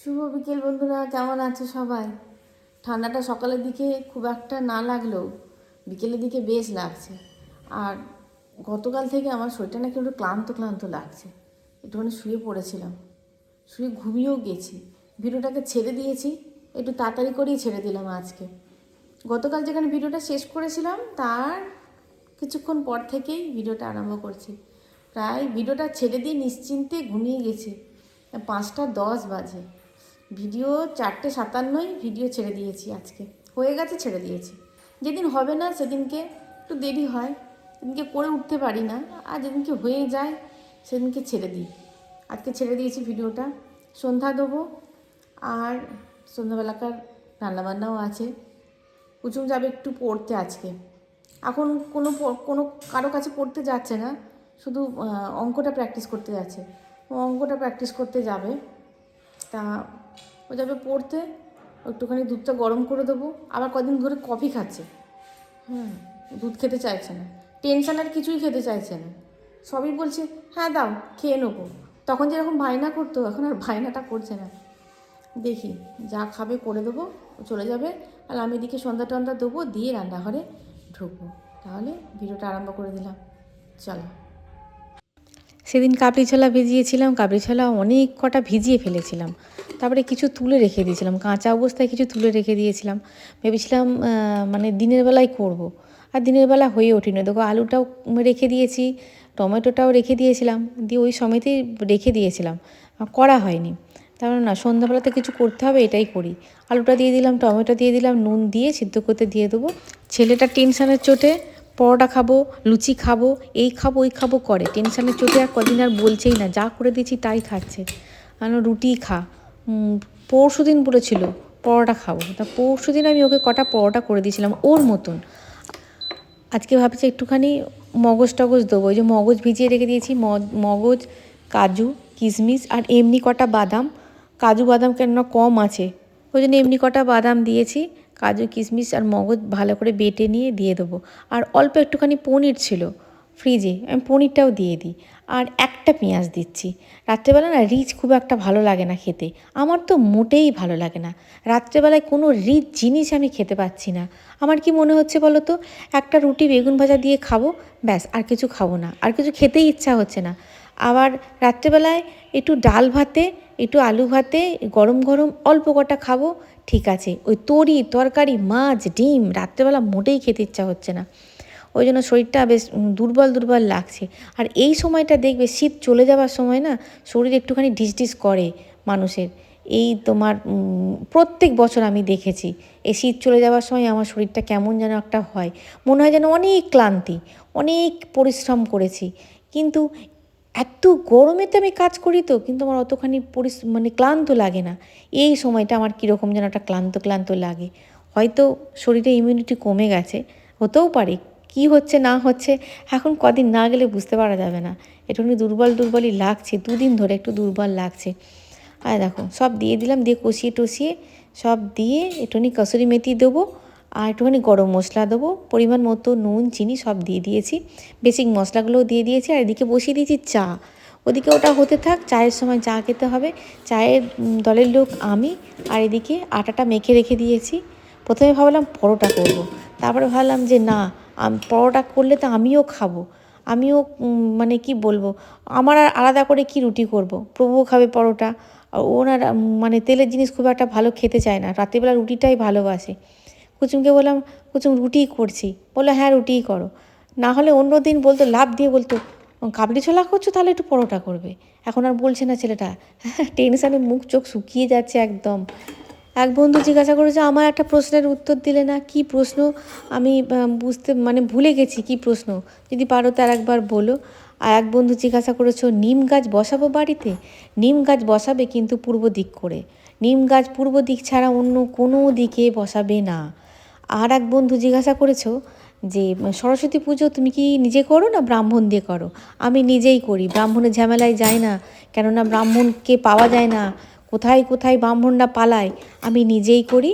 শুভ বিকেল বন্ধুরা, কেমন আছে সবাই? ঠান্ডাটা সকালের দিকে খুব একটা না লাগলেও বিকেলের দিকে বেশ লাগছে। আর গতকাল থেকে আমার শরীরটা নাকি একটু ক্লান্ত ক্লান্ত লাগছে। একটুখানি শুয়ে পড়েছিলাম। শুয়ে ঘুমিয়েও গেছি। ভিডিওটাকে ছেড়ে দিয়েছি। একটু তাড়াতাড়ি করেই ছেড়ে দিলাম আজকে। গতকাল যেখানে ভিডিওটা শেষ করেছিলাম, তার কিছুক্ষণ পর থেকেই ভিডিওটা আরম্ভ করছি। প্রায় ভিডিওটা ছেড়ে দিয়ে নিশ্চিন্তে ঘুমিয়ে গেছি। পাঁচটা দশ বাজে। ভিডিও চারটে সাতান্নই ভিডিও ছেড়ে দিয়েছি আজকে। হয়ে গেছে ছেড়ে দিয়েছি। যেদিন হবে না সেদিনকে একটু দেরি হয়। সেদিনকে করে উঠতে পারি না। আর যেদিনকে হয়ে যায় সেদিনকে ছেড়ে দিই। আজকে ছেড়ে দিয়েছি ভিডিওটা। সন্ধ্যা দেবো। আর সন্ধ্যাবেলাকার রান্নাবান্নাও আছে। কুচুম যাবে একটু পড়তে আজকে। এখন কোনো কোনো কারও কাছে পড়তে যাচ্ছে না। শুধু অঙ্কটা প্র্যাকটিস করতে যাচ্ছে। অঙ্কটা প্র্যাকটিস করতে যাবে। তা ও যাবে পড়তে, একটুখানি দুধটা গরম করে দেবো। আবার কদিন ধরে কফি খাচ্ছে। হুম, দুধ খেতে চাইছে না। টেনশন আর কিছুই খেতে চাইছে না। সবই বলছে হ্যাঁ দাও, খেয়ে নেব। তখন যেরকম বায়না করতো, এখন আর বায়নাটা করছে না। দেখি, যা খাবে করে দেবো চলে যাবে। আর আমি এদিকে সন্ধ্যা টন্ধ্যা দেবো, দিয়ে রান্নাঘরে ঢুকবো। তাহলে ভিডিওটা আরম্ভ করে দিলাম। চলো। সেদিন কাবলি ছোলা ভিজিয়েছিলাম, কাবলি ছোলা অনেক কটা ভিজিয়ে ফেলেছিলাম। তারপরে কিছু তুলে রেখে দিয়েছিলাম, কাঁচা অবস্থায় কিছু তুলে রেখে দিয়েছিলাম। ভেবেছিলাম মানে দিনের বেলায় করব। আর দিনের বেলা হয়ে ওঠেনি। দেখো, আলুটাও রেখে দিয়েছি, টমেটোটাও রেখে দিয়েছিলাম, দিয়ে ওই সময়তেই রেখে দিয়েছিলাম। আর করা হয়নি। তারপরে না, সন্ধ্যাবেলাতে কিছু করতে হবে, এটাই করি। আলুটা দিয়ে দিলাম, টমেটো দিয়ে দিলাম, নুন দিয়ে সিদ্ধ করতে দিয়ে দেবো। ছেলেটা টেনশানের চোটে, পরোটা খাব, লুচি খাব, এই খাব, ওই খাব করে। টেনশানের চোটে আর কদিন আর বলছেই না, যা করে দিয়েছি তাই খাচ্ছে। আমি রুটি খা। পরশু দিন বলেছিল পরোটা খাব। তা পরশু দিন আমি ওকে কটা পরোটা করে দিয়েছিলাম ওর মতন। আজকে ভাবছি একটুখানি মগজ টগজ দেবো। ওই যে মগজ ভিজিয়ে রেখে দিয়েছি মগজ, কাজু, কিশমিশ আর এমনি কটা বাদাম। কাজু বাদাম কেননা কম আছে। ওই জন্য এমনি কটা বাদাম দিয়েছি, কাজু, কিশমিশ আর মগজ ভালো করে বেটে নিয়ে দিয়ে দেবো। আর অল্প একটুখানি পনির ছিল। ফ্রিজে আমি পনিরটাও দিয়ে দিই। আর একটা পেঁয়াজ দিচ্ছি। রাত্রেবেলা না রিচ খুব একটা ভালো লাগে না খেতে। আমার তো মোটেই ভালো লাগে না। রাত্রেবেলায় কোনো রিচ জিনিস আমি খেতে পাচ্ছি না। আমার কি মনে হচ্ছে বলো তো? একটা রুটি বেগুন ভাজা দিয়ে খাব, ব্যাস, আর কিছু খাব না। আর কিছু খেতেই ইচ্ছা হচ্ছে না। আবার রাত্রেবেলায় একটু ডাল ভাতে, একটু আলু ভাতে, গরম গরম অল্প কটা খাব, ঠিক আছে। ওই তরি, তরকারি, মাছ, ডিম রাত্রেবেলা মোটেই খেতে ইচ্ছা হচ্ছে না। ওই জন্য শরীরটা বেশ দুর্বল দুর্বল লাগছে। আর এই সময়টা দেখবে শীত চলে যাওয়ার সময় না, শরীর একটুখানি ঢিস করে মানুষের। এই তোমার প্রত্যেক বছর আমি দেখেছি, এই শীত চলে যাওয়ার সময় আমার শরীরটা কেমন যেন একটা হয়। মনে হয় যেন অনেক ক্লান্তি, অনেক পরিশ্রম করেছি। কিন্তু এত গরমে তো আমি কাজ করি তো, কিন্তু আমার অতখানি পরিস মানে ক্লান্ত লাগে না। এই সময়টা আমার কীরকম যেন একটা ক্লান্ত ক্লান্ত লাগে। হয়তো শরীরে ইমিউনিটি কমে গেছে, হতেও পারে কি হচ্ছে, না হচ্ছে, এখন কদিন না গেলে বুঝতে পারা যাবে না। একটুখানি দুর্বল দুর্বলই লাগছে, দুদিন ধরে একটু দুর্বল লাগছে। আর দেখো, সব দিয়ে দিলাম, দিয়ে কষিয়ে টসিয়ে সব দিয়ে একটুখানি কসুরি মেথি দেবো আর একটুখানি গরম মশলা দেবো, পরিমাণ মতো নুন, চিনি সব দিয়ে দিয়েছি। বেসিক মশলাগুলোও দিয়ে দিয়েছি আর এদিকে বসিয়ে দিয়েছি চা। ওদিকে ওটা হতে থাক, চায়ের সময় চা খেতে হবে। চায়ের দলের লোক আমি আর এদিকে আটাটা মেখে রেখে দিয়েছি। প্রথমে ভাবলাম পরোটা করব। তারপরে ভাবলাম যে না পরোটা করলে তো আমিও খাব। আমিও মানে কি বলব, আমার আর আলাদা করে কি রুটি করব। প্রভুও খাবে পরোটা, আর ওনার মানে তেলের জিনিস খুব একটা ভালো খেতে চায় না। রাত্রিবেলা রুটিটাই ভালোবাসে। কুচুমকে বললাম, কুচুম, রুটিই করছি। বলল হ্যাঁ রুটিই করো। না হলে অন্য দিন বলতো লাভ দিয়ে বলতো, কাবলি ছোলা করছ, তাহলে একটু পরোটা করবে। এখন আর বলছে না ছেলেটা। টেনশানে মুখ চোখ শুকিয়ে যাচ্ছে একদম। এক বন্ধু জিজ্ঞাসা করেছে আমার একটা প্রশ্নের উত্তর দিলে না, কি প্রশ্ন? আমি, বুঝতে মানে ভুলে গেছি কি প্রশ্ন। যদি পারো তার একবার বলো। আর এক বন্ধু জিজ্ঞাসা করেছ, নিম গাছ বসাবো বাড়িতে? নিম গাছ বসাবে কিন্তু পূর্ব দিক করে। নিম গাছ পূর্ব দিক ছাড়া অন্য কোনো দিকে বসাবে না। আর এক বন্ধু জিজ্ঞাসা করেছ যে, সরস্বতী পুজো তুমি কি নিজে করো না ব্রাহ্মণ দিয়ে করো? আমি নিজেই করি। ব্রাহ্মণের ঝামেলায় যাই না। কেননা ব্রাহ্মণকে পাওয়া যায় না। কোথায় কোথায় ব্রাহ্মণরা পালায়, আমি নিজেই করি।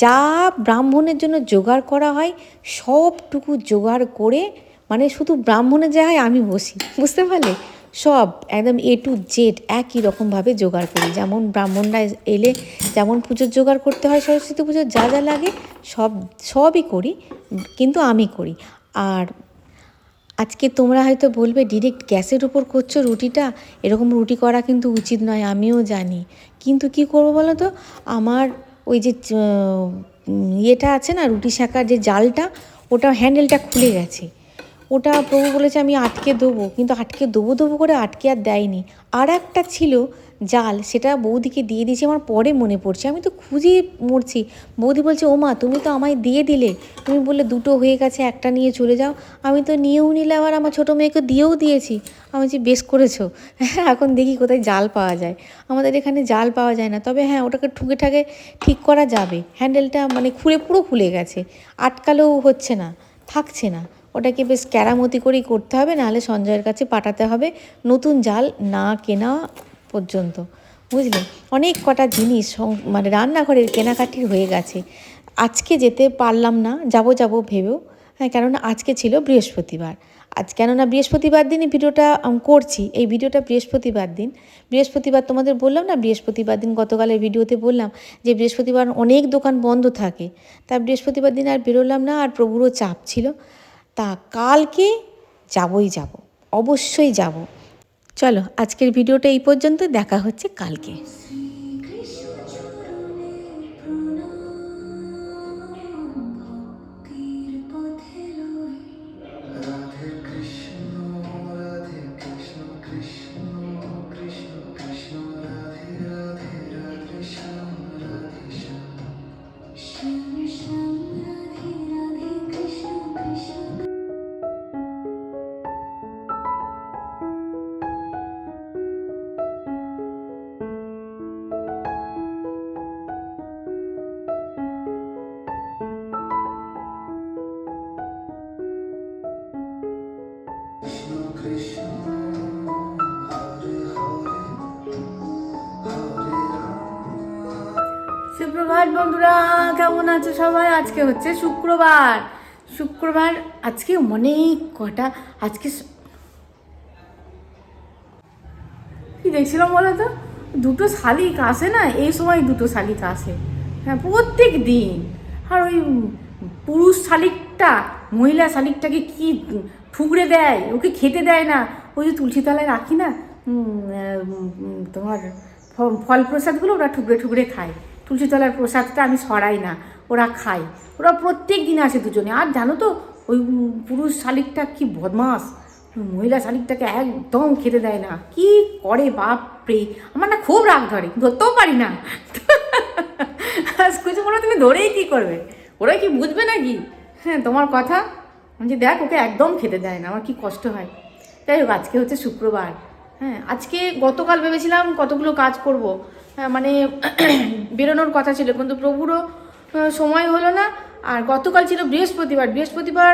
যা ব্রাহ্মণের জন্য জোগাড় করা হয়, সবটুকু জোগাড় করে মানে শুধু ব্রাহ্মণের জায়গায় আমি বসি, বুঝতে পারলে? সব, একদম এ টু জেড একই রকমভাবে জোগাড় করি। যেমন ব্রাহ্মণরা এলে, যেমন পুজোর জোগাড় করতে হয়, সরস্বতী পুজোর যা যা লাগে, সব, সবই করি, কিন্তু আমি করি। আর আজকে তোমরা হয়তো বলবে, ডিরেক্ট গ্যাসের উপর করছ রুটিটা? এরকম রুটি করা কিন্তু উচিত নয়, আমিও জানি। কিন্তু কি করব বলো তো? আমার ওই যে ইয়েটা আছে না, রুটি শাঁকার যে জালটা, ওটা হ্যান্ডেলটা খুলে গেছে। ওটা প্রভু বলেছে আমি আটকে দেবো, কিন্তু আটকে দেবো দেবো করে আটকে আর দেয়নি। আর একটা ছিল জাল সেটা বৌদিকে দিয়ে দিয়েছি, আমার পরে মনে পড়ছে। আমি তো খুঁজে মরছি। বৌদি বলছে, ও মা, তুমি তো আমায় দিয়ে দিলে। তুমি বললে, দুটো হয়ে গেছে, একটা নিয়ে চলে যাও। আমি তো নিয়েও নিলে, আবার আমার ছোটো মেয়েকে দিয়েও দিয়েছি। আমি যে বেশ করেছ। এখন দেখি কোথায় জাল পাওয়া যায়। আমাদের এখানে জাল পাওয়া যায় না। তবে হ্যাঁ ওটাকে ঠুকে ঠাকে ঠিক করা যাবে। হ্যান্ডেলটা মানে খুলে পুরো খুলে গেছে। আটকালেও হচ্ছে না, থাকছে না। ওটাকে বেশ ক্যারামতি করেই করতে হবে। নাহলে সঞ্জয়ের কাছে পাঠাতে হবে। নতুন জাল না কেনা পর্যন্ত। বুঝলে? অনেক কটা জিনিস মানে রান্নাঘরের কেনাকাটির হয়ে গেছে। আজকে যেতে পারলাম না, যাব যাব ভেবেও হ্যাঁ কেননা আজকে ছিল বৃহস্পতিবার। আজ কেননা বৃহস্পতিবার দিনই ভিডিওটা করছি, এই ভিডিওটা বৃহস্পতিবার দিন। বৃহস্পতিবার তোমাদের বললাম না, বৃহস্পতিবার দিন গতকালের ভিডিওতে বললাম যে বৃহস্পতিবার অনেক দোকান বন্ধ থাকে। তা বৃহস্পতিবার দিন আর বেরোলাম না আর প্রভুরও চাপ ছিল। তা কালকে যাবই যাব, অবশ্যই যাব। চলো আজকের ভিডিওটা এই পর্যন্ত দেখা হচ্ছে কালকে। বন্ধুরা, কেমন আছে সবাই? আজকে হচ্ছে শুক্রবার। শুক্রবার, আজকে অনেক কটা, আজকে কি দেখছিলাম বলো তো? দুটো শালিক আসে না? এই সময় দুটো শালিক আসে। হ্যাঁ প্রত্যেক দিন। আর ওই পুরুষ শালিকটা, মহিলা শালিকটাকে কি ঠুকরে দেয়? ওকে খেতে দেয় না। ওই যে তুলসী তলায় রাখি না? তোমার ফল প্রসাদগুলো ওরা ঠুকরে ঠুকরে খায়। তুলসী তলার প্রসাদটা আমি সরাই না, ওরা খায়। ওরা প্রত্যেক দিন আসে দুজনে। আর জানো তো, ওই পুরুষ শালিকটা কি বদমাস? মহিলা শালিকটাকে একদম খেতে দেয় না। কি করে বাপ রে আমার না খুব রাগ ধরে, ধরতেও পারি না। কিছু বলো তুমি ধরেই কি করবে? ওরা কি বুঝবে নাকি? হ্যাঁ তোমার কথা। যে দেখ, ওকে একদম খেতে দেয় না, আমার কি কষ্ট হয়? যাই হোক, আজকে হচ্ছে শুক্রবার। হ্যাঁ আজকে গতকাল ভেবেছিলাম কতগুলো কাজ করব। মানে বেরোনোর কথা ছিল কিন্তু প্রভুরও সময় হলো না। আর গতকাল ছিল বৃহস্পতিবার। বৃহস্পতিবার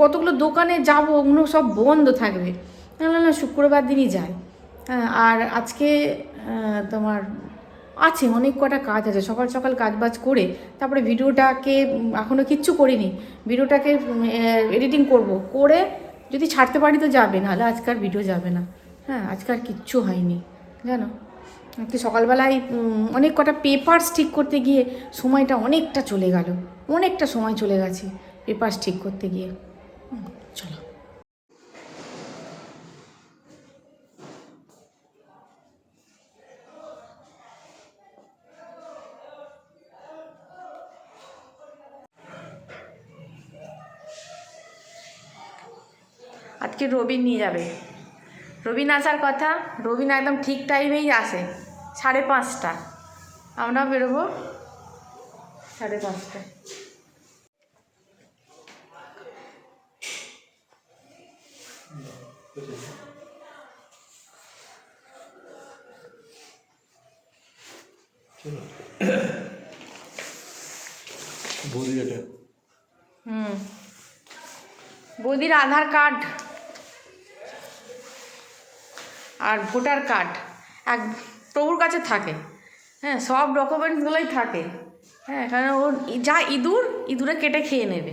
কতগুলো দোকানে যাব ওগুলো সব বন্ধ থাকবে। না শুক্রবার দিনই যাই। হ্যাঁ, আর আজকে তোমার আছে অনেক কটা কাজ আছে। সকাল সকাল কাজ বাজ করে তারপরে ভিডিওটাকে এখনও কিচ্ছু করিনি। ভিডিওটাকে এডিটিং করব। করে যদি ছাড়তে পারি তো যাবে নাহলে আজকাল ভিডিও যাবে না। হ্যাঁ আজকাল কিচ্ছু হয়নি। জানো? আজকে সকালবেলায় অনেক কটা পেপারস ঠিক করতে গিয়ে সময়টা অনেকটা চলে গেল। অনেকটা সময় চলে গেছে পেপারস ঠিক করতে গিয়ে। চলো। আজকে রবিন নিয়ে যাবে। রবিন আসার কথা রবিন একদম ঠিক টাইমেই আসে। সাড়ে পাঁচটা। আমরা বেরোবো সাড়ে এটা। হুম। বৌদির আধার কার্ড আর ভোটার কার্ড। এক প্রভুর কাছে থাকে। হ্যাঁ সব ডকুমেন্টসগুলোই থাকে। হ্যাঁ কারণ ওর যা ইঁদুর, ইঁদুরে কেটে খেয়ে নেবে।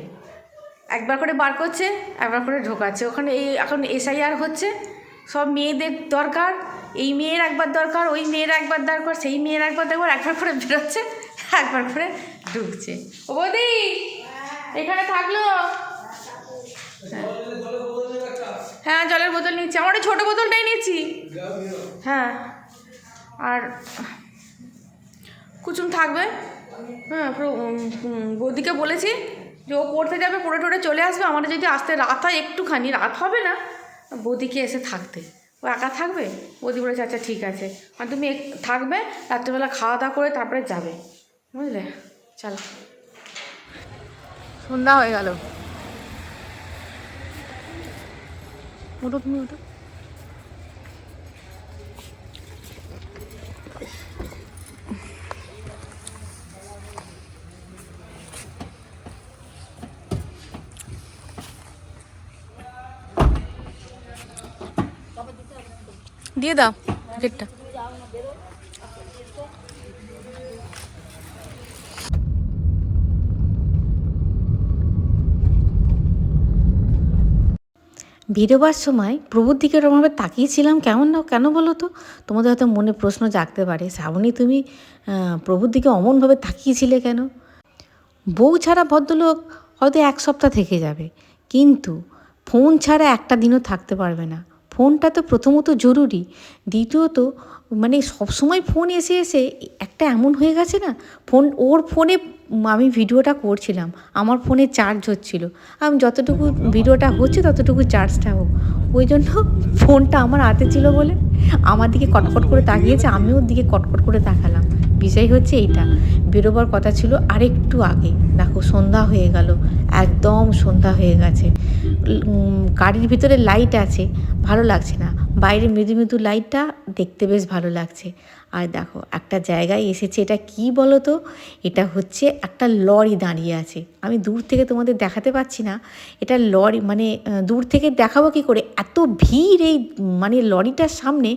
একবার করে বার করছে, একবার করে ঢোকাচ্ছে। ওখানে এই এখন এসআইআর হচ্ছে, সব মেয়েদের দরকার। এই মেয়ের একবার দরকার, ওই মেয়ের একবার দরকার, সেই মেয়ের একবার দরকার, একবার করে বেরোচ্ছে, একবার করে ঢুকছে। ও বৌদি, এখানে থাকল? হ্যাঁ জলের বোতল নিচ্ছি। আমার ছোটো বোতলটাই নিচ্ছি। হ্যাঁ। আর কুচুম থাকবে। হ্যাঁ বৌদিকে বলেছি যে ও পড়তে যাবে, পড়ে টড়ে চলে আসবে। আমাদের যদি আসতে রাত হয়, একটুখানি, রাত হবে না, বৌদিকে এসে থাকতে। ও একা থাকবে? বৌদি বলেছে আচ্ছা ঠিক আছে। আর তুমি এক- থাকবে, রাত্রেবেলা খাওয়া দাওয়া করে তারপরে যাবে। বুঝলে? চলো। সন্ধ্যা হয়ে গেল। উঠো তুমি, উঠো। দিয়ে দাও গেটটা বেরোবার সময় প্রভুর দিকে ওরমভাবে তাকিয়েছিলাম, কেমন না, কেন বলো তো? তোমাদের হয়তো মনে প্রশ্ন জাগতে পারে, শ্রাবণী তুমি প্রভুর দিকে অমনভাবে তাকিয়েছিলে কেন? বউ ছাড়া ভদ্রলোক হয়তো এক সপ্তাহ থেকে যাবে, কিন্তু ফোন ছাড়া একটা দিনও থাকতে পারবে না। ফোনটা তো প্রথমত জরুরি। দ্বিতীয়ত মানে সবসময় ফোন এসে এসে একটা এমন হয়ে গেছে না, ফোন, ওর ফোনে আমি ভিডিওটা করছিলাম, আমার ফোনে চার্জ হচ্ছিল। আমি যতটুকু ভিডিওটা হচ্ছে ততটুকু চার্জটা হোক। ওই জন্য ফোনটা আমার হাতে ছিল বলে আমার দিকে কটকট করে তাকিয়েছে, আমিও ওর দিকে কটকট করে তাকালাম। বিষয় হচ্ছে এইটা, বেরোবার কথা ছিল আরেকটু আগে। দেখো সন্ধ্যা হয়ে গেল, একদম সন্ধ্যা হয়ে গেছে। গাড়ির ভিতরে লাইট আছে, ভালো লাগছে না। বাইরে মৃদু মৃদু লাইটটা দেখতে বেশ ভালো লাগছে। আর দেখো, একটা জায়গায় এসেছে, এটা কি বলো তো এটা হচ্ছে একটা লরি দাঁড়িয়ে আছে। আমি দূর থেকে তোমাদের দেখাতে পাচ্ছি না। এটা লরি মানে দূর থেকে দেখাবো কি করে? এত ভিড় এই মানে লরিটার সামনে,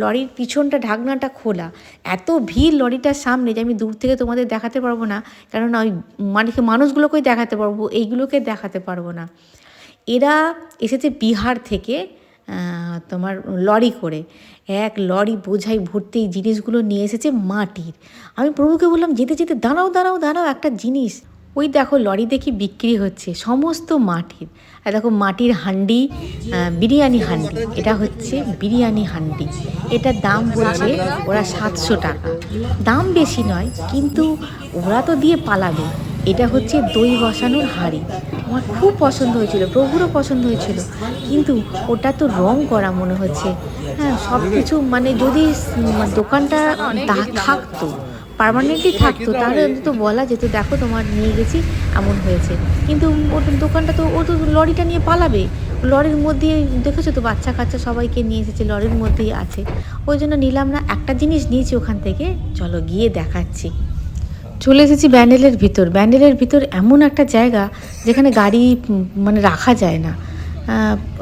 লরির পিছনটা, ঢাকনাটা খোলা। এত ভিড় লরিটার সামনে যে আমি দূর থেকে তোমাদের দেখাতে পারব না। কেননা ওই মানে মানুষগুলোকেই দেখাতে পারব, এইগুলোকে দেখাতে পারব না। এরা এসেছে বিহার থেকে তোমার লরি করে। এক লরি বোঝাই ভর্তি এই জিনিসগুলো নিয়ে এসেছে মাটির। আমি প্রভুকে বললাম, যেতে যেতে, দাঁড়াও দাঁড়াও দাঁড়াও, একটা জিনিস। ওই দেখো, লরি দেখি বিক্রি হচ্ছে, সমস্ত মাটির। আর দেখো, মাটির হান্ডি বিরিয়ানি হান্ডি, এটা হচ্ছে বিরিয়ানি হান্ডি। এটার দাম বলছে ওরা সাতশো টাকা। দাম বেশি নয়, কিন্তু ওরা তো দিয়ে পালাবে। এটা হচ্ছে দই বসানোর হাঁড়ি। আমার খুব পছন্দ হয়েছিল, প্রভুরও পছন্দ হয়েছিল। কিন্তু ওটা তো রং করা মনে হচ্ছে। হ্যাঁ সব কিছু মানে যদি দোকানটা দা- থাকতো পার্মানেন্টলি থাকতো, তাহলে অন্তত বলা যেত, দেখো, তোমার নিয়ে গেছি, এমন হয়েছে। কিন্তু ওর দোকানটা তো, ও তো লরিটা নিয়ে পালাবে। লরির মধ্যে দেখেছ তো, বাচ্চা কাচ্চা সবাইকে নিয়ে এসেছে, লরির মধ্যেই আছে। ওই জন্য নিলাম না, একটা জিনিস নিয়েছি ওখান থেকে, চলো গিয়ে দেখাচ্ছি। চলে এসেছি ব্যান্ডেলের ভিতর। ব্যান্ডেলের ভিতর এমন একটা জায়গা যেখানে গাড়ি মানে রাখা যায় না।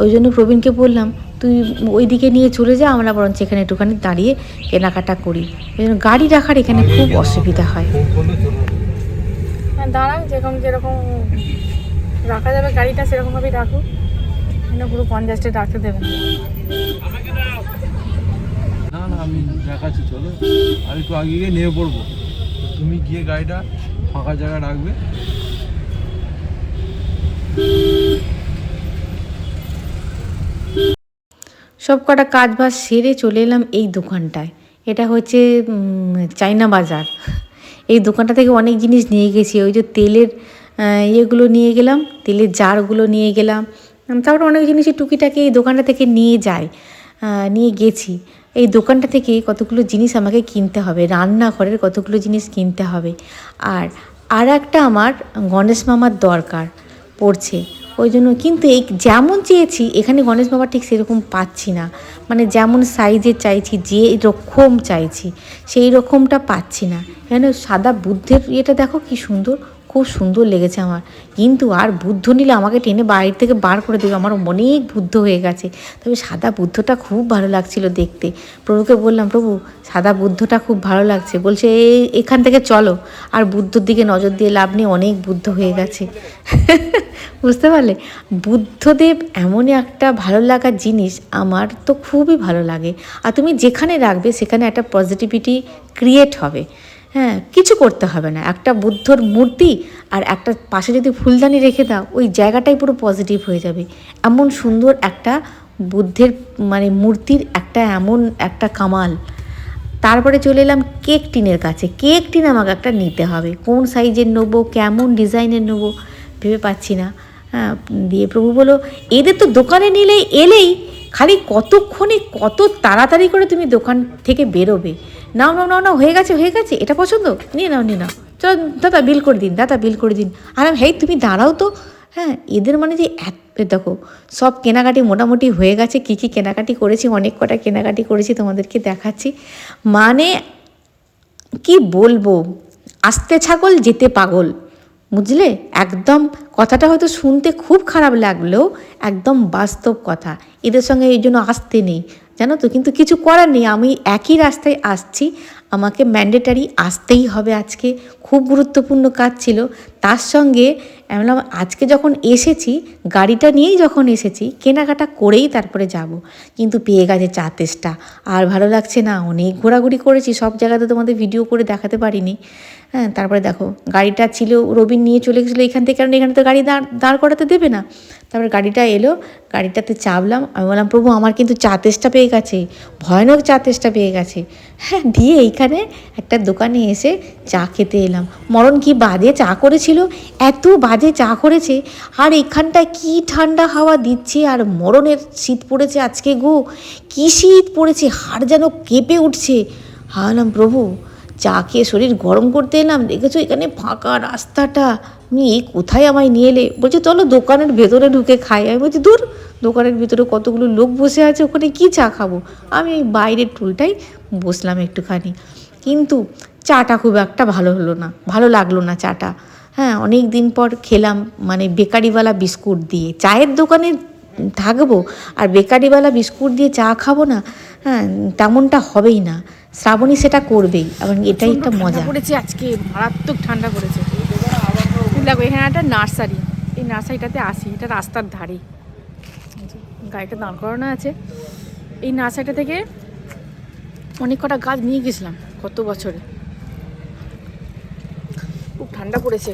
ওই জন্য প্রবীণকে বললাম তুই ওই দিকে নিয়ে চলে যা আমরা বরঞ্চ এখানে একটুখানি দাঁড়িয়ে কেনাকাটা করি। ওই জন্য গাড়ি রাখার এখানে খুব অসুবিধা হয়। হ্যাঁ দাঁড়ান যেরকম যেরকম রাখা যাবে গাড়িটা সেরকমভাবেই রাখুক। না পুরো পঞ্চাশটা রাখতে দেবেন না না আমি দেখাচ্ছি চলো। আর একটু আগে গিয়ে নিয়ে পড়ব। তুমি গিয়ে গাড়িটা ফাঁকা জায়গা রাখবে। সব কটা কাজ বাজ সেরে চলে এলাম এই দোকানটায়। এটা হচ্ছে চাইনা বাজার। এই দোকানটা থেকে অনেক জিনিস নিয়ে গেছি। ওই যে তেলের ইয়েগুলো নিয়ে গেলাম, তেলের জারগুলো নিয়ে গেলাম। তারপরে অনেক জিনিসই টুকিটাকি এই দোকানটা থেকে নিয়ে যাই নিয়ে গেছি। এই দোকানটা থেকে কতগুলো জিনিস আমাকে কিনতে হবে, রান্নাঘরের কতগুলো জিনিস কিনতে হবে। আর আর একটা আমার গণেশ মামার দরকার পড়ছে। ওই জন্য কিন্তু এই যেমন চেয়েছি, এখানে গণেশ বাবা ঠিক সেরকম পাচ্ছি না। মানে যেমন সাইজের চাইছি, যে রকম চাইছি, সেই রকমটা পাচ্ছি না। কেন? সাদা বুদ্ধের ইয়েটা দেখো কি সুন্দর। খুব সুন্দর লেগেছে আমার। কিন্তু আর বুদ্ধ নিলে আমাকে টেনে বাইরে থেকে বার করে দেবে আমার অনেক বুদ্ধ হয়ে গেছে। তবে সাদা বুদ্ধটা খুব ভালো লাগছিল দেখতে। প্রভুকে বললাম, প্রভু, সাদা বুদ্ধটা খুব ভালো লাগছে। বলছে, এই, এখান থেকে চলো। আর বুদ্ধর দিকে নজর দিয়ে লাভ নেই, অনেক বুদ্ধ হয়ে গেছে। বুঝতে পারলে? বুদ্ধদেব এমনই একটা ভালো লাগার জিনিস আমার তো খুবই ভালো লাগে। আর তুমি যেখানে রাখবে, সেখানে একটা পজিটিভিটি ক্রিয়েট হবে। হ্যাঁ কিছু করতে হবে না। একটা বুদ্ধর মূর্তি আর একটা পাশে যদি ফুলদানি রেখে দাও, ওই জায়গাটাই পুরো পজিটিভ হয়ে যাবে। এমন সুন্দর একটা বুদ্ধের মানে মূর্তির একটা এমন একটা কামাল। তারপরে চলে এলাম কেক টিনের কাছে। কেক টিন আমাকে একটা নিতে হবে। কোন সাইজের নেব, কেমন ডিজাইনের নেব, ভেবে পাচ্ছি না। হ্যাঁ দিয়ে প্রভু বলো এদের তো দোকানে নিলেই এলেই খালি কতক্ষণে কত তাড়াতাড়ি করে তুমি দোকান থেকে বেরোবে? নাও নাও নাও নাও হয়ে গেছে হয়ে গেছে এটা পছন্দ? নিয়ে নাও নিয়ে নাও। চল দাদা বিল করে দিন দাদা বিল করে দিন। আর আমি, হেই তুমি দাঁড়াও তো। হ্যাঁ এদের মানে যে দেখো সব কেনাকাটি মোটামুটি হয়ে গেছে কী কী কেনাকাটি করেছি অনেক কটা কেনাকাটি করেছি তোমাদেরকে দেখাচ্ছি। মানে কি বলব আস্তে ছাগল যেতে পাগল। বুঝলে? একদম কথাটা হয়তো শুনতে খুব খারাপ লাগলেও একদম বাস্তব কথা। এদের সঙ্গে এই জন্য আসতে নেই। জানো তো? কিন্তু কিছু করার নেই। আমি একই রাস্তায় আসছি। আমাকে ম্যান্ডেটারি আসতেই হবে আজকে। খুব গুরুত্বপূর্ণ কাজ ছিল। তার সঙ্গে বললাম, আজকে যখন এসেছি, গাড়িটা নিয়েই যখন এসেছি, কেনাকাটা করেই তারপরে যাব। কিন্তু পেয়ে গেছে চা তেষ্টা। আর ভালো লাগছে না, অনেক ঘোরাঘুরি করেছি, সব জায়গাতে তোমাদের ভিডিও করে দেখাতে পারিনি। হ্যাঁ তারপরে দেখো, গাড়িটা ছিল, রবিন নিয়ে চলে গেছিল এখান থেকে, কারণ এখানে তো গাড়ি দাঁড় দাঁড় করাতে দেবে না। তারপরে গাড়িটা এলো, গাড়িটাতে চাপলাম আমি বললাম, প্রভু, আমার কিন্তু চা তেষ্টা পেয়ে গেছে। ভয়ানক চা তেষ্টা পেয়ে গেছে। হ্যাঁ দিয়ে এইখানে একটা দোকানে এসে চা খেতে এলাম। মরণ কি বাজে চা করেছিল? এত বাজে চা করেছে, আর এখানটায় কি ঠান্ডা হাওয়া দিচ্ছে, আর মরণের শীত পড়েছে আজকে গো। কি শীত পড়েছে, হাড় যেন কেঁপে উঠছে। হারালাম প্রভু, চা খেয়ে শরীর গরম করতে এলাম, দেখেছ এখানে ফাঁকা রাস্তাটা। আমি এই কোথায় আমায় নিয়ে এলে? বলছে, চলো দোকানের ভেতরে ঢুকে খাই। আমি বলছি, দূর দোকানের ভিতরে কতগুলো লোক বসে আছে ওখানে কি চা খাব? আমি এই বাইরের টুলটাই বসলাম একটুখানি। কিন্তু চাটা খুব একটা ভালো হলো না ভালো লাগল না চাটা। হ্যাঁ অনেক দিন পর খেলাম মানে বেকারিওয়ালা বিস্কুট দিয়ে। চায়ের দোকানে থাকব আর বেকারিওয়ালা বিস্কুট দিয়ে চা খাব না হ্যাঁ তেমনটা হবেই না। শ্রাবণী সেটা করবেই এবং এটাই একটা মজা। করেছে আজকে মারাত্মক ঠান্ডা করেছে দেখো এখানে একটা নার্সারি। এই নার্সারিটাতে আসি এটা রাস্তার ধারে। গাড়িটা দাঁড় করানো আছে। এই নার্সারিটা থেকে অনেক কটা গাছ নিয়ে গেছিলাম কত বছরে। খুব ঠান্ডা পড়েছে।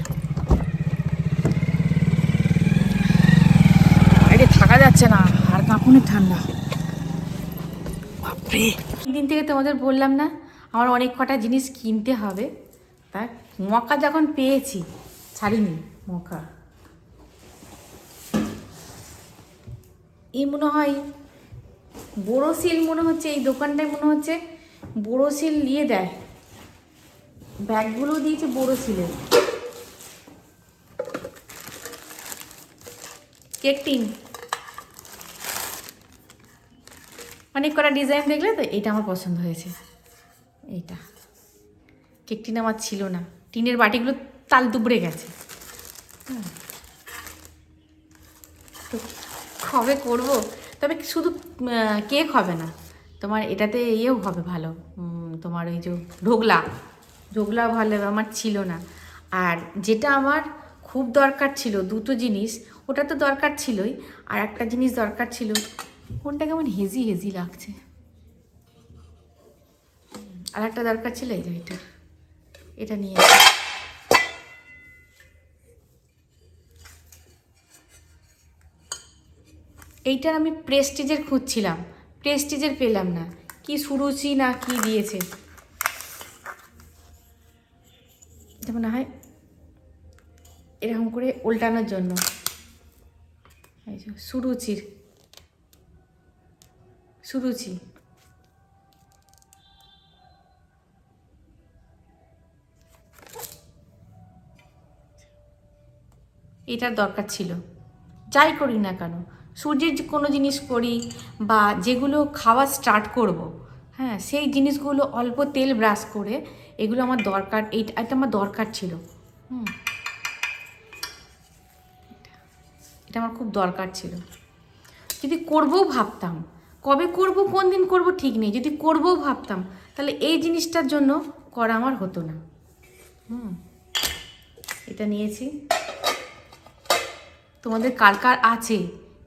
বাইরে থাকা যাচ্ছে না, আর কাঁপুনি ঠান্ডা। দিন থেকে তোমাদের বললাম না, আমার অনেক কটা জিনিস কিনতে হবে। তাই মকা যখন পেয়েছি, ছাড়িনি মকা। এই মনে হয় বোরোসিল মনে হচ্ছে, এই দোকানটায় মনে হচ্ছে বোরোসিল নিয়ে দেয়। ব্যাগগুলো দিয়েছে বোরোসিলের কেক টিন। অনেক কটা ডিজাইন দেখলে তো এইটা আমার পছন্দ হয়েছে। এইটা। কেক টিন আমার ছিল না। টিনের বাটিগুলো তাল দুবড়ে গেছে। হুম। তো কবে করব? তবে শুধু কেক হবে না। তোমার এটাতে ইয়েও হবে ভালো। তোমার ওই যে ঢোকলা। ঢোকলা ভালো আমার ছিল না। আর যেটা আমার খুব দরকার ছিল, দুটো জিনিস, ওটা তো দরকার ছিলই। আর একটা জিনিস দরকার ছিল, কোনটা কেমন হেজি হেজি লাগছে। আর একটা দরকার ছিল এই এটা। এটা নিয়ে এইটার আমি প্রেস্টিজের খুঁজছিলাম। প্রেস্টিজের পেলাম না। কি সুরুচি না কি দিয়েছে। যেমন না হয় এরকম করে উল্টানোর জন্য। সুরুচির সুরুচি এটার দরকার ছিল। যাই করি না কেন সূর্যের কোনো জিনিস করি বা যেগুলো খাওয়া স্টার্ট করব হ্যাঁ সেই জিনিসগুলো অল্প তেল ব্রাশ করে এগুলো আমার দরকার, এইটা, এটা আমার দরকার ছিল, হুম। এটা আমার খুব দরকার ছিল। যদি করবও ভাবতাম, কবে করব, কোন দিন করব ঠিক নেই, যদি করবও ভাবতাম, তাহলে এই জিনিসটার জন্য করা আমার হতো না, হুম। এটা নিয়েছি। তোমাদের কার কার আছে?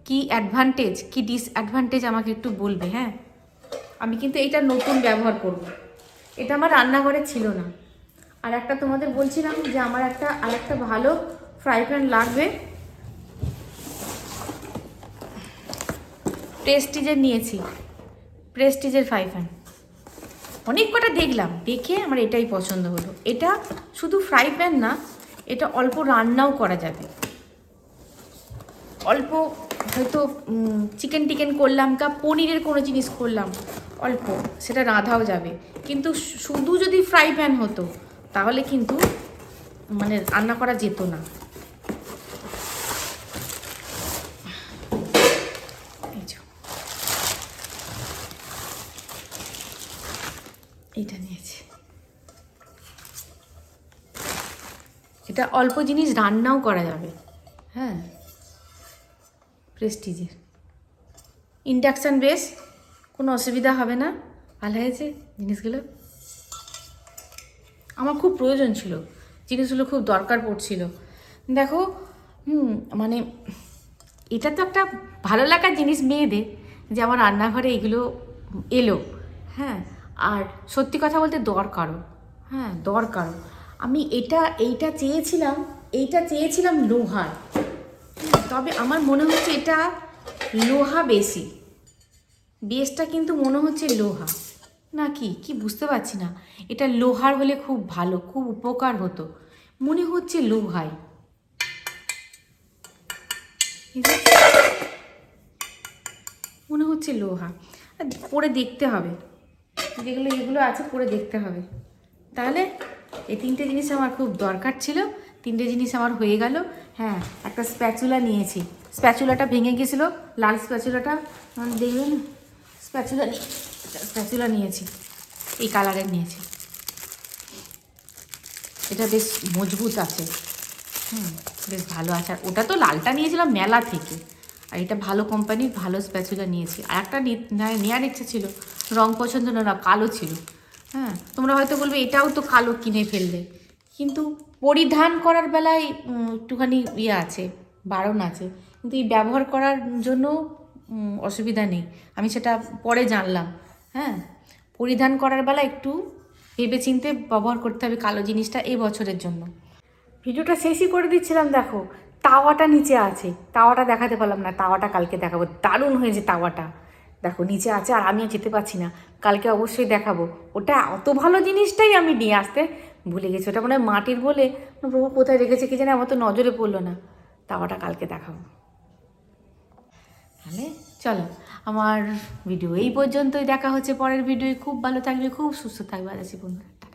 কি অ্যাডভান্টেজ কি ডিসঅ্যাডভান্টেজ আমাকে একটু বলবে হ্যাঁ? আমি কিন্তু এটা নতুন ব্যবহার করব। এটা আমার রান্নাঘরে ছিল না। আর একটা তোমাদের বলছিলাম যে আমার একটা, আর একটা ভালো ফ্রাই প্যান লাগবে। প্রেস্টিজের নিয়েছি। প্রেস্টিজের ফ্রাই প্যান অনেক কটা দেখলাম, দেখে আমার এটাই পছন্দ হলো। এটা শুধু ফ্রাই প্যান না, এটা অল্প রান্নাও করা যাবে। অল্প হয়তো চিকেন টিকেন করলাম কা, পনিরের কোনো জিনিস করলাম, অল্প, সেটা রাঁধাও যাবে। কিন্তু শুধু যদি ফ্রাই প্যান হতো, তাহলে কিন্তু মানে রান্না করা যেত না। যে। নিয়েছি। এটা অল্প জিনিস রান্নাও করা যাবে। হ্যাঁ। প্রেস্টিজের। ইন্ডাকশান বেস কোনো অসুবিধা হবে না। ভালো হয়েছে জিনিসগুলো। আমার খুব প্রয়োজন ছিল, জিনিসগুলো খুব দরকার পড়ছিল। দেখো মানে এটা তো একটা ভালো লাগার জিনিস মেয়েদের, যে আমার রান্নাঘরে এগুলো এলো। হ্যাঁ আর সত্যি কথা বলতে দরকারও। হ্যাঁ দরকারও। আমি এটা, এইটা চেয়েছিলাম এইটা চেয়েছিলাম লোহার। তবে আমার মনে হচ্ছে এটা লোহা বেশি। বেসটা কিন্তু মনে হচ্ছে লোহা। না, কি? কি বুঝতে পারছি না। এটা লোহার হলে খুব ভালো, খুব উপকার হতো। মনে হচ্ছে লোহাই। মনে হচ্ছে লোহা। পরে দেখতে হবে। যেগুলো, এগুলো আছে, পরে দেখতে হবে। তাহলে এই তিনটে জিনিস আমার খুব দরকার ছিল। তিনটে জিনিস আমার হয়ে গেল। হ্যাঁ একটা স্প্যাচুলা নিয়েছি। স্প্যাচুলাটা ভেঙে গেছিল। লাল স্প্যাচুলাটা মানে দেখবেন স্প্যাচুলা স্প্যাচুলা নিয়েছি। এই কালারের নিয়েছি। এটা বেশ মজবুত আছে। হুম, বেশ ভালো আছে। আর ওটা তো লালটা নিয়েছিলাম মেলা থেকে। আর এটা ভালো কোম্পানির ভালো স্প্যাচুলা নিয়েছি। আর একটা নেওয়ার ইচ্ছা ছিল। রং পছন্দ না, কালো ছিল। হ্যাঁ তোমরা হয়তো বলবে, এটাও তো কালো কিনে ফেললে। কিন্তু পরিধান করার বেলায় একটুখানি ইয়ে আছে, বারণ আছে। কিন্তু এই ব্যবহার করার জন্য অসুবিধা নেই। আমি সেটা পরে জানলাম হ্যাঁ? পরিধান করার বেলা একটু ভেবেচিন্তে ব্যবহার করতে হবে কালো জিনিসটা এই বছরের জন্য। ভিডিওটা শেষই করে দিচ্ছিলাম, দেখো। তাওয়াটা নিচে আছে। তাওয়াটা দেখাতে পারলাম না। তাওয়াটা কালকে দেখাবো। দারুণ হয়েছে তাওয়াটা। দেখো, নিচে আছে আর আমি আর যেতে পারছি না। কালকে অবশ্যই দেখাবো। ওটা অত ভালো জিনিসটাই আমি নিয়ে আসতে ভুলে গেছি, ওটা মনে হয় মাটির বলে? প্রভু কোথায় রেখেছে কি জানি, আমার তো নজরে পড়ল না। তাওয়াটা কালকে দেখাবো। তাহলে চলো, আমার ভিডিও এই পর্যন্তই। দেখা হচ্ছে পরের ভিডিও খুব ভালো থাকবে, খুব সুস্থ থাকবে। আছি বন্ধুরা।